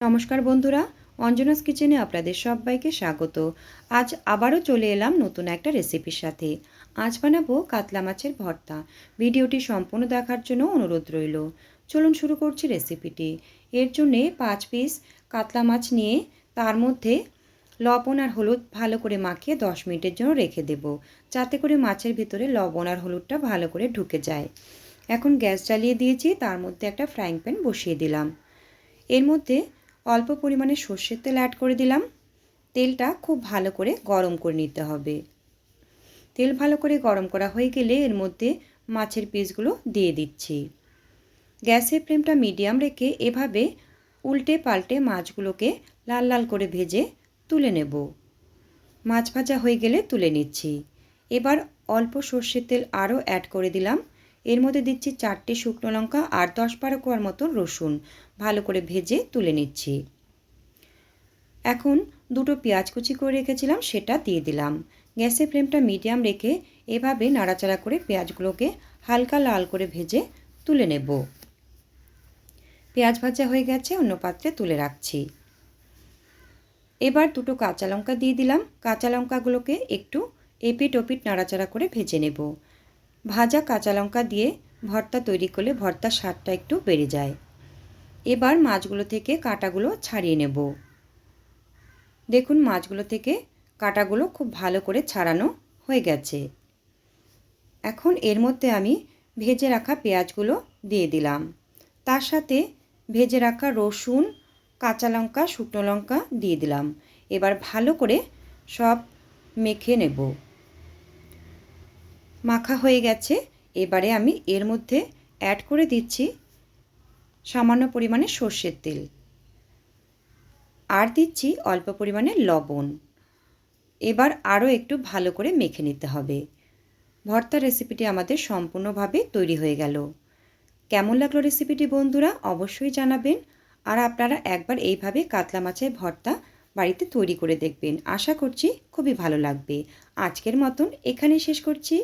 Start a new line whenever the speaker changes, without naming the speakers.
নমস্কার বন্ধুরা, অঞ্জনাস কিচেনে আপনাদের সবাইকে স্বাগত। আজ আবারও চলে এলাম নতুন একটা রেসিপির সাথে। আজ বানাবো কাতলা মাছের ভর্তা। ভিডিওটি সম্পূর্ণ দেখার জন্য অনুরোধ রইল। চলুন শুরু করছি রেসিপিটি। এর জন্যে পাঁচ পিস কাতলা মাছ নিয়ে তার মধ্যে লবণ আর হলুদ ভালো করে মাখিয়ে দশ মিনিটের জন্য রেখে দেব, যাতে করে মাছের ভিতরে লবণ আর হলুদটা ভালো করে ঢুকে যায়। এখন গ্যাস জ্বালিয়ে দিয়েছি, তার মধ্যে একটা ফ্রাইং প্যান বসিয়ে দিলাম। এর মধ্যে অল্প পরিমাণে সর্ষের তেল অ্যাড করে দিলাম। তেলটা খুব ভালো করে গরম করে নিতে হবে। তেল ভালো করে গরম করা হয়ে গেলে এর মধ্যে মাছের পিসগুলো দিয়ে দিচ্ছি। গ্যাসের ফ্লেমটা মিডিয়াম রেখে এভাবে উল্টে পাল্টে মাছগুলোকে লাল লাল করে ভেজে তুলে নেব। মাছ ভাজা হয়ে গেলে তুলে নিচ্ছি। এবার অল্প সর্ষের তেল আরও অ্যাড করে দিলাম। এর মধ্যে দিচ্ছি চারটে শুকনো লঙ্কা আর দশ বারো কোয়ার মতন রসুন। ভালো করে ভেজে তুলে নিচ্ছি। এখন দুটো পেঁয়াজ কুচি করে রেখেছিলাম, সেটা দিয়ে দিলাম। গ্যাসের ফ্লেমটা মিডিয়াম রেখে এভাবে নাড়াচাড়া করে পেঁয়াজগুলোকে হালকা লাল করে ভেজে তুলে নেব। পেঁয়াজ ভাজা হয়ে গেছে, অন্য পাত্রে তুলে রাখছি। এবার দুটো কাঁচা লঙ্কা দিয়ে দিলাম। কাঁচা লঙ্কাগুলোকে একটু এপিট ওপিট নাড়াচাড়া করে ভেজে নেব। ভাজা কাঁচা লঙ্কা দিয়ে ভর্তা তৈরি করলে ভর্তার স্বাদটা একটু বেড়ে যায়। এবার মাছগুলো থেকে কাঁটাগুলো ছাড়িয়ে নেব। দেখুন মাছগুলো থেকে কাঁটাগুলো খুব ভালো করে ছাড়ানো হয়ে গেছে। এখন এর মধ্যে আমি ভেজে রাখা পেঁয়াজগুলো দিয়ে দিলাম। তার সাথে ভেজে রাখা রসুন, কাঁচা লঙ্কা, শুকনো লঙ্কা দিয়ে দিলাম। এবার ভালো করে সব মেখে নেব। মাখা হয়ে গেছে। এবারে আমি এর মধ্যে অ্যাড করে দিচ্ছি সামান্য পরিমাণে সর্ষের তেল। আর দিচ্ছি অল্প পরিমাণে লবণ। এবার আরও একটু ভালো করে মেখে নিতে হবে। ভর্তা রেসিপিটি আমাদের সম্পূর্ণভাবে তৈরি হয়ে গেল। কেমন লাগল রেসিপিটি বন্ধুরা অবশ্যই জানাবেন। আর আপনারা একবার এইভাবে কাতলা মাছের ভর্তা বাড়িতে তৈরি করে দেখবেন। আশা করছি খুবই ভালো লাগবে। আজকের মতন এখানেই শেষ করছি।